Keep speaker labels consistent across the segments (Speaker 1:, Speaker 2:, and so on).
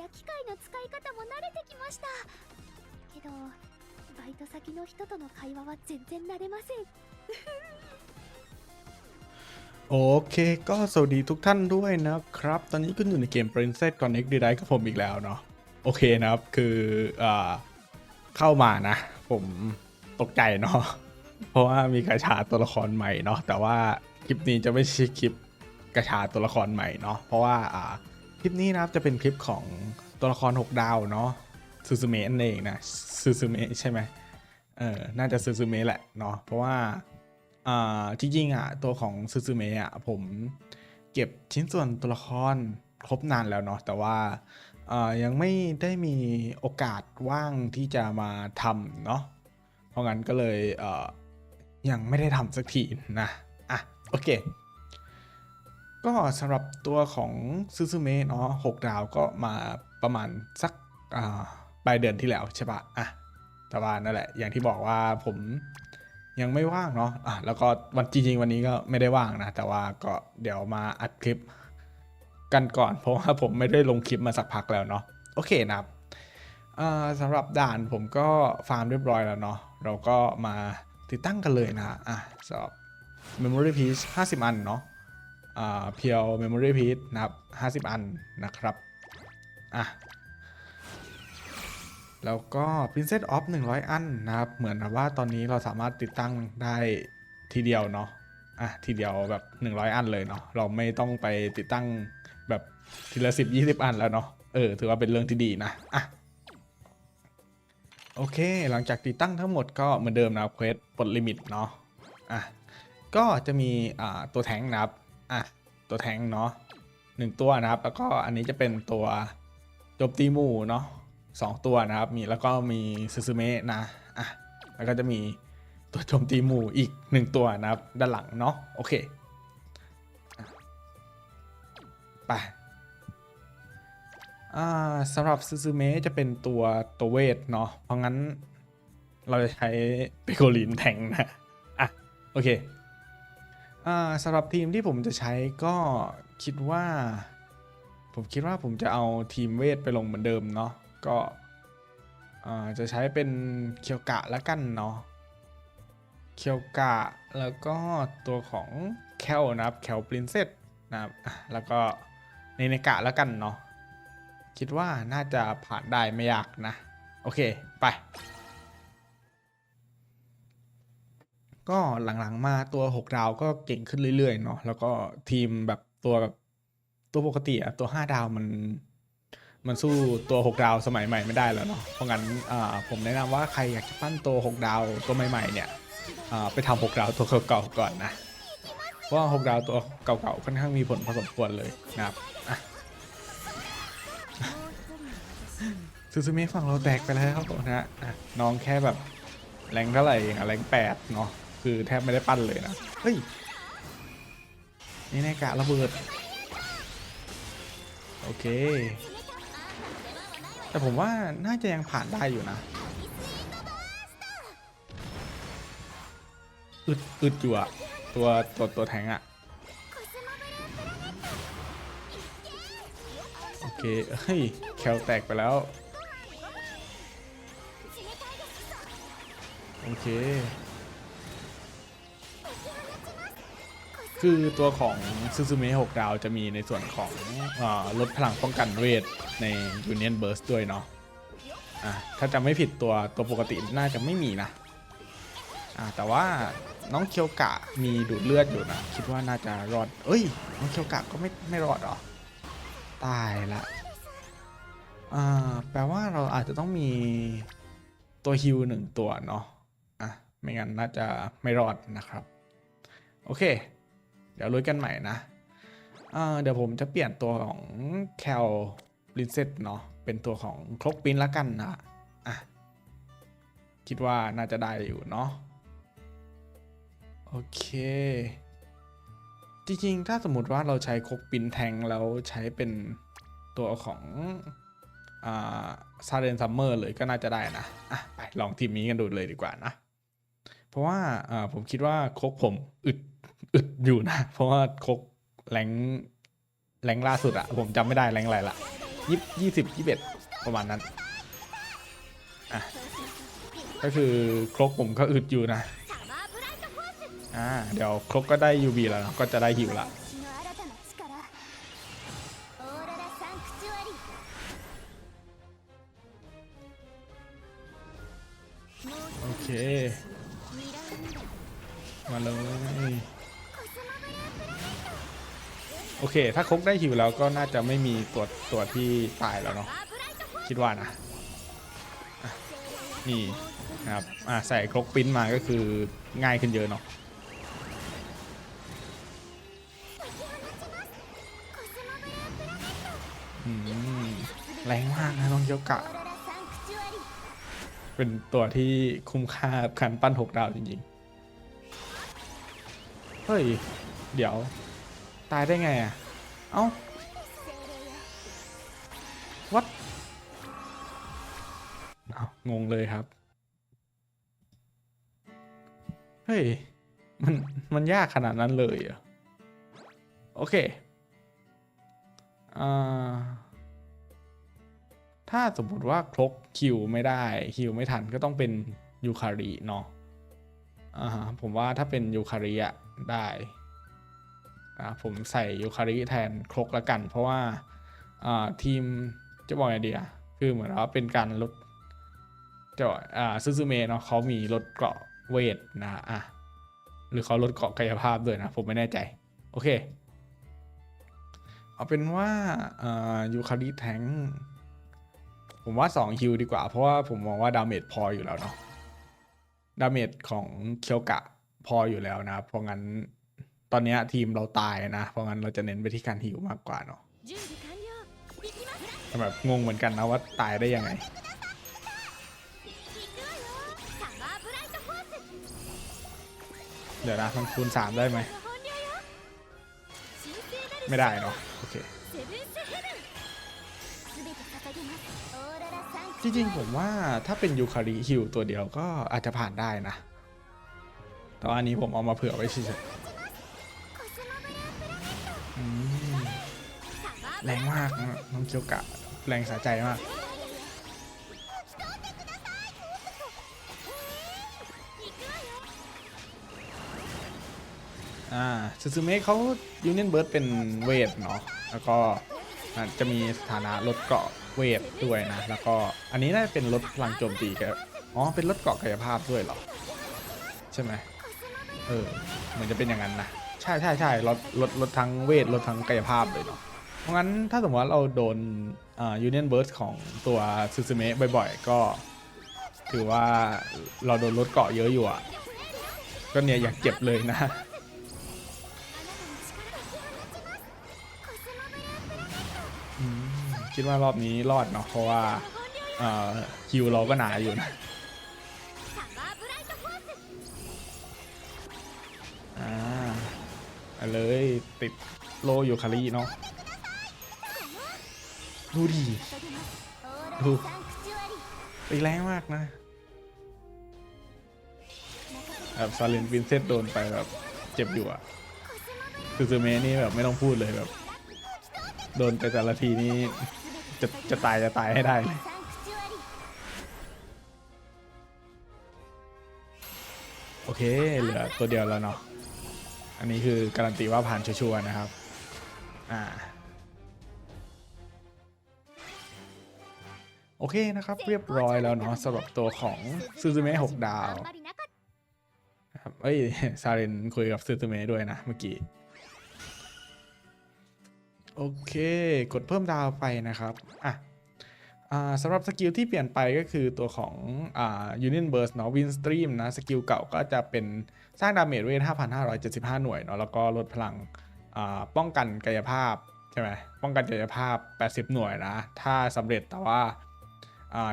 Speaker 1: や機械の使い方も慣れてきましたけどバイト先の人との会話は全然慣れません
Speaker 2: โอเค ก็สวัสดีทุกท่านด้วยนะครับ ตอนนี้คุณอยู่ในเกม Princess Connect d i กับผมอีกแล้วเนาะ โอเคนะครับ คืออ่าเข้ามานะ ผมตกใจเนาะ เพราะว่ามีกระชาตัวละครใหม่เนาะ แต่ว่าคลิปนี้จะไม่ใช่คลิปกระชาตัวละครใหม่เนาะ เพราะว่าอ่า คลิปนี้นะครับจะเป็นคลิปของตัวละคร 6 ดาวเนาะซูซูเมะนั่นเองนะซูซูเมะใช่ไหมเออน่าจะซูซูเมะแหละเนาะเพราะว่าอ่าจริงๆอะตัวของซูซูเมะอะผมเก็บชิ้นส่วนตัวละครครบนานแล้วเนาะแต่ว่าอ่ายังไม่ได้มีโอกาสว่างที่จะมาทำเนาะ เพราะงั้นก็เลยเอ่อยังไม่ได้ทำสักทีนะ อะ โอเค ก็สำหรับตัวของซูซูเมะเนาะหกดาวก็มาประมาณสักปลายเดือนที่แล้วใช่ปะอะแต่ว่านั่นแหละ อย่างที่บอกว่าผมยังไม่ว่างเนาะอะแล้วก็วันจริงๆ วันนี้ก็ไม่ได้ว่างนะ แต่ว่าก็เดี๋ยวมาอัดคลิปกันก่อน เพราะว่าผมไม่ได้ลงคลิปมาสักพักแล้วเนาะโอเคนะครับอ่าสำหรับด่านผมก็ฟาร์มเรียบร้อยแล้วเนาะเราก็มาติดตั้งกันเลยนะอะสำหรับ memory piece 50 อันเนาะ เพียว memory piece นะครับ50 อันนะครับ อะ แล้วก็ Princess of 100 อันนะครับ เหมือนกับว่าตอนนี้เราสามารถติดตั้งได้ทีเดียวเนาะอะทีเดียวแบบ 100 อันเลยเนาะเราไม่ต้องไปติดตั้งแบบทีละ 10 20 อันแล้วเนาะเออถือว่าเป็นเรื่องที่ดีนะอะโอเค หลังจากติดตั้งทั้งหมดก็เหมือนเดิมนะครับเควสปลดลิมิตเนาะอะก็จะมีอ่าตัวแทงค์นะครับ อะตัวแทงเนาะหนึ่งตัวนะครับ แล้วก็อันนี้จะเป็นตัวโจมตีหมู่เนาะสองตัวนะครับ มีแล้วก็มีซูซูเมะนะอะแล้วก็จะมีตัวโจมตีหมู่อีกหนึ่งตัวนะครับ ด้านหลังเนาะโอเคไปอ่าสำหรับซูซูเมะจะเป็นตัวตัวเวทเนาะเพราะงั้นเราจะใช้เปโกลินแทงนะ อะ โอเค อ่าสำหรับทีมที่ผมจะใช้ก็คิดว่า ผมคิดว่าผมจะเอาทีมเวทไปลงเหมือนเดิมเนาะก็อ่าจะใช้เป็นเคียวกะแล้วกันเนาะเคียวกะแล้วก็ตัวของแคลนะครับแคลปรินเซสนะครับแล้วก็เนเนกะแล้วกันเนาะคิดว่าน่าจะผ่านได้ไม่ยากนะ โอเค ไป ก็หลังๆมาตัว6ดาวก็เก่งขึ้นเรื่อยๆเนาะแล้วก็ทีมแบบตัวแบบตัวปกติอะตัว5ดาวมัน มันสู้ตัว6ดาวสมัยใหม่ไม่ได้แล้วเนาะเพราะงั้นอ่าผมแนะนำว่าใครอยากจะปั้นตัว6ดาวตัวใหม่ๆเนี่ยอ่าไปทำ6ดาวตัวเก่าๆก่อนนะเพราะว่า6ดาวตัวเก่าๆค่อนข้างมีผลพอสมควรเลยนะครับอะซูซูเมะฝั่งเราแตกไปแล้วครับนะฮะน้องแค่แบบแรงเท่าไหร่อะแรงแปดเนาะ คือแทบไม่ได้ปั้นเลยนะ เฮ้ย นี่แน่กะระเบิด โอเค แต่ผมว่าน่าจะยังผ่านได้อยู่นะ อึดอึดอยู่อะตัวตัวตัวแทงอะโอเค เฮ้ย แคลแตกไปแล้ว โอเค คือตัวของซูซูเมะ6ดาวจะมีในส่วนของอลดพลังป้องกันเวทใน Union Burst ด้วยเนาะอะถ้าจำไม่ผิดตัวตัวปกติน่าจะไม่มีนะอะแต่ว่าน้องเคียวกะมีดูดเลือดอยู่นะ คิดว่าน่าจะรอด เอ้ย น้องเคียวกะก็ไม่ไม่รอดหรอ ตายละอ่าแปลว่าเราอาจจะต้องมีตัวฮิวหนึ่งตัวเนาะอะไม่งั้นน่าจะไม่รอดนะครับ โอเค ดี๋ยวลุยกันใหม่นะเดี๋ยวผมจะเปลี่ยนตัวของแคลลินเซตเนาะเป็นตัวของครกปินละกันนะอะคิดว่าน่าจะได้อยู่เนาะโอเค จริงๆ ถ้าสมมติว่าเราใช้ครกปินแทงแล้วใช้เป็นตัวของซาเรนซัมเมอร์เลยก็น่าจะได้นะอะไปลองทีมนี้กันดูเลยดีกว่านะ เพราะว่าอ่าผมคิดว่าโคกผมอึด อึดอยู่นะ เพราะว่าคกแรงแรงล่าสุดอะผมจำไม่ได้แรงอะไรละยี่ยี่สิบยี่สิบเอ็ดประมาณนั้นอะก็คือครกผมก็อึดอยู่นะอ่าเดี๋ยวครกก็ได้ยูบีแล้วก็จะได้หิวละโอเค มาเลย โอเค ถ้าคุกได้หิวแล้วก็น่าจะไม่มีตัวตัวที่ตายแล้วเนาะคิดว่านะนี่นะครับใส่ครกปิ้นมาก็คือง่ายขึ้นเยอะเนาะแรงมากนะน้องเกียกะ เป็นตัวที่คุ้มค่ากันปั้นหกดาวจริงๆ เฮ้ย เดี๋ยว ตายได้ไงอะ เอ้าวัดเอางงเลยครับ เฮ้ย มัน มันยากขนาดนั้นเลยอะ โอเค อ่า ถ้าสมมติว่าครกคิวไม่ได้ คิวไม่ทันก็ต้องเป็นยูคาริเนาะ อ่าผมว่าถ้าเป็นยูคาริอะได้ ผมใส่ยูคาริแทนครกละกัน เพราะว่าทีมจะบอกไงดีอะคือเหมือนว่าเป็นการลดจะอ่าซึซึเมะเนาะเขามีลดเกราะเวทนะอะหรือเขาลดเกราะกายภาพด้วยนะ ผมไม่แน่ใจ โอเค เอาเป็นว่าอ่ายูคาริแทงผมว่า 2 ฮิวดีกว่า เพราะว่าผมมองว่าดาเมจพออยู่แล้วเนาะดาเมจของเคียวกะพออยู่แล้วนะเพราะงั้น ตอนนี้ทีมเราตายนะ เพราะงั้นเราจะเน้นไปที่การหิวมากกว่าเนาะแบบงงเหมือนกันนะว่าตายได้ยังไงเดี๋ยวนะมันคูณสามได้ไหม ไม่ได้เนาะโอเค จริงๆ ผมว่าถ้าเป็นยูคาริฮิวตัวเดียวก็อาจจะผ่านได้นะ แต่อันนี้ผมเอามาเผื่อไว้เฉยๆ แรงมากน้องเกียวกะ แรงสะใจมากอ่าซูซูเมะเขายูเนียนเบิร์ดเป็นเวทเนาะแล้วก็จะมีสถานะลดเกาะเวทด้วยนะ แล้วก็อันนี้น่าจะเป็นลดพลังโจมตีครับอ๋อเป็นลดเกาะกายภาพด้วยเหรอ ใช่ไหมเออเหมือนจะเป็นอย่างนั้นนะ ใช่ใช่ใช่ลดลดลดทั้งเวทลดทั้งกายภาพเลยเนาะเพราะงั้นถ้าสมมติว่าเราโดนอ่ายูเนียนเบิร์ดของตัวซูซูเมะบ่อยๆ ก็ ถือว่าเราโดนลดเกาะเยอะอยู่อะ ก็เนี่ยอยากเจ็บเลยนะคิดว่ารอบนี้รอดเนาะเพราะว่าคิวเราก็หนาอยู่นะ อะเลยติดโลอยู่คารีเนาะดูดิ
Speaker 1: ดู
Speaker 2: ไปแรงมากนะแบบซาเลนวินเซตโดนไปแบบเจ็บอยู่อะคือซูเมนี่แบบไม่ต้องพูดเลยแบบ โดนไปแต่ละทีนี้จะจะตายจะตายให้ได้โอเค เหลือตัวเดียวแล้วเนาะ อันนี้คือการันตีว่าผ่านชัวร์นะครับ อ่า โอเคนะครับ เรียบร้อยแล้วเนาะสำหรับตัวของซูซูเมะหกดาวครับเอ้ยซาเรนคุยกับซูซูเมะด้วยนะเมื่อกี้ โอเค กดเพิ่มดาวไปนะครับ อะสำหรับสกิลที่เปลี่ยนไปก็คือตัวของอ่า Union Burst เนาะ Win Stream นะ สกิลเก่าก็จะเป็น สร้างดาเมจเวท5,575 หน่วยเนาะแล้วก็ลดพลังป้องกันกายภาพใช่ไหมป้องกันกายภาพ 80 หน่วยนะ ถ้าสำเร็จแต่ว่า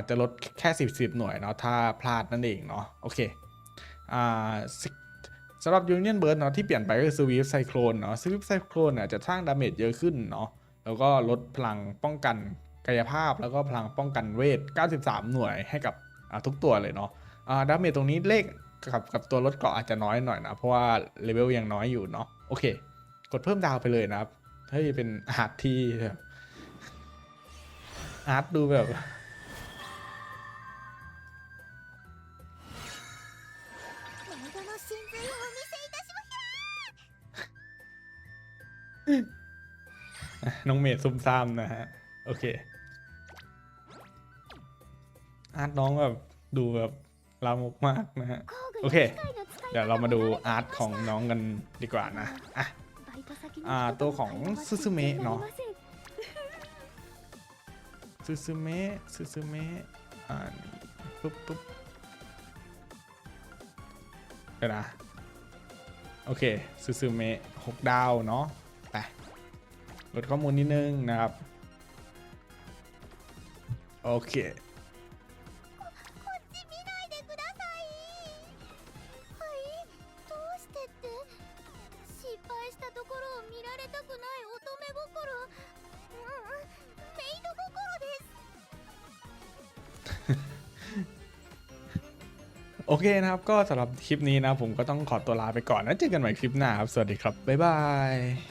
Speaker 2: จะลดแค่ 10 10 หน่วยเนาะถ้าพลาดนั่นเองเนาะโอเคสำหรับ Union Burst เนาะที่เปลี่ยนไปก็คือ Swift Cyclone เนาะ Swift Cyclone เนี่ยจะสร้างดาเมจเยอะขึ้นเนาะแล้วก็ลดพลังป้องกันกายภาพ แล้วก็พลังป้องกันเวท 93 หน่วยให้กับทุกตัวเลยเนาะดาเมจตรงนี้เลข กับกับตัวรถเกาะอาจจะน้อยหน่อยนะ เพราะว่าเลเวลยังน้อยอยู่เนาะโอเค กดเพิ่มดาวไปเลยนะครับให้เป็นอาร์ตที่อาร์ตดูแบบน้องเมดซุ่มซ่ามนะฮะ โอเค อาร์ตน้องแบบ ดูแบบลามกมากนะฮะ โอเค เดี๋ยวเรามาดูอาร์ตของน้องกันดีกว่านะอะอ่าตัวของซึซึเมะเนอะซึซึเมะซึซึเมะอ่านี่ปุ๊บปุ๊บเดี๋ยวนะ โอเคซึซึเมะหกดาวเนาะไปลดข้อมูลนิดนึงนะครับ โอเค โอเคนะครับ ก็สำหรับคลิปนี้นะผมก็ต้องขอตัวลาไปก่อนนะเจอกันใหม่คลิปหน้าครับ สวัสดีครับ บ๊ายบาย